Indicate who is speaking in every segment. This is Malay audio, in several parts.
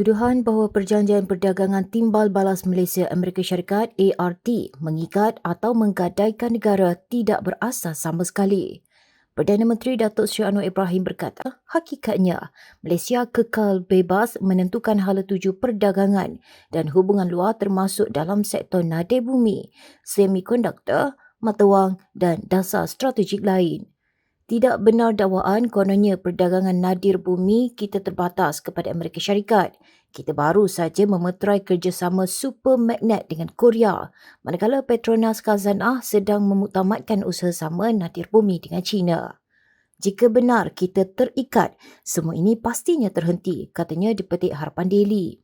Speaker 1: Tuduhan bahawa perjanjian perdagangan timbal balas Malaysia Amerika Syarikat ART mengikat atau menggadaikan negara tidak berasas sama sekali. Perdana Menteri Datuk Seri Anwar Ibrahim berkata, hakikatnya Malaysia kekal bebas menentukan hala tuju perdagangan dan hubungan luar termasuk dalam sektor nadir bumi, semikonduktor, mata wang dan dasar strategik lain. Tidak benar dakwaan kononnya perdagangan nadir bumi kita terbatas kepada Amerika Syarikat. Kita baru saja memeterai kerjasama super magnet dengan Korea, manakala Petronas Kazanah sedang memutamatkan usaha sama nadir bumi dengan China. Jika benar kita terikat, semua ini pastinya terhenti, katanya di petik Harapan Daily.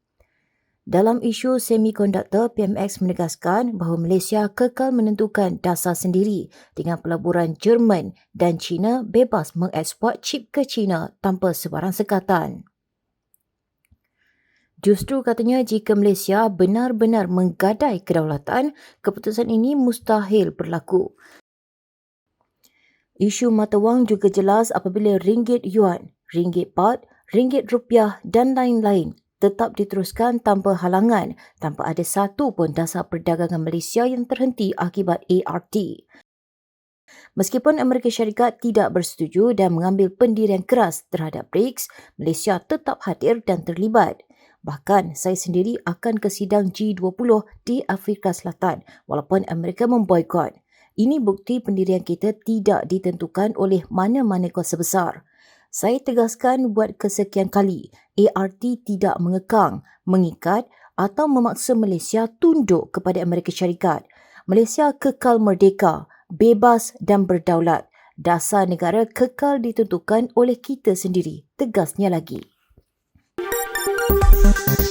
Speaker 1: Dalam isu semikonduktor, PMX menegaskan bahawa Malaysia kekal menentukan dasar sendiri dengan pelaburan Jerman dan China bebas mengeksport chip ke China tanpa sebarang sekatan. Justru katanya jika Malaysia benar-benar menggadai kedaulatan, keputusan ini mustahil berlaku. Isu mata wang juga jelas apabila ringgit yuan, ringgit baht, ringgit rupiah dan lain-lain tetap diteruskan tanpa halangan tanpa ada satu pun dasar perdagangan Malaysia yang terhenti akibat ART. Meskipun Amerika Syarikat tidak bersetuju dan mengambil pendirian keras terhadap BRICS, Malaysia tetap hadir dan terlibat. Bahkan saya sendiri akan ke sidang G20 di Afrika Selatan walaupun Amerika memboikot. Ini bukti pendirian kita tidak ditentukan oleh mana-mana kuasa besar. Saya tegaskan buat kesekian kali, ART tidak mengekang, mengikat atau memaksa Malaysia tunduk kepada Amerika Syarikat. Malaysia kekal merdeka, bebas dan berdaulat. Dasar negara kekal ditentukan oleh kita sendiri, tegasnya lagi. Thank you.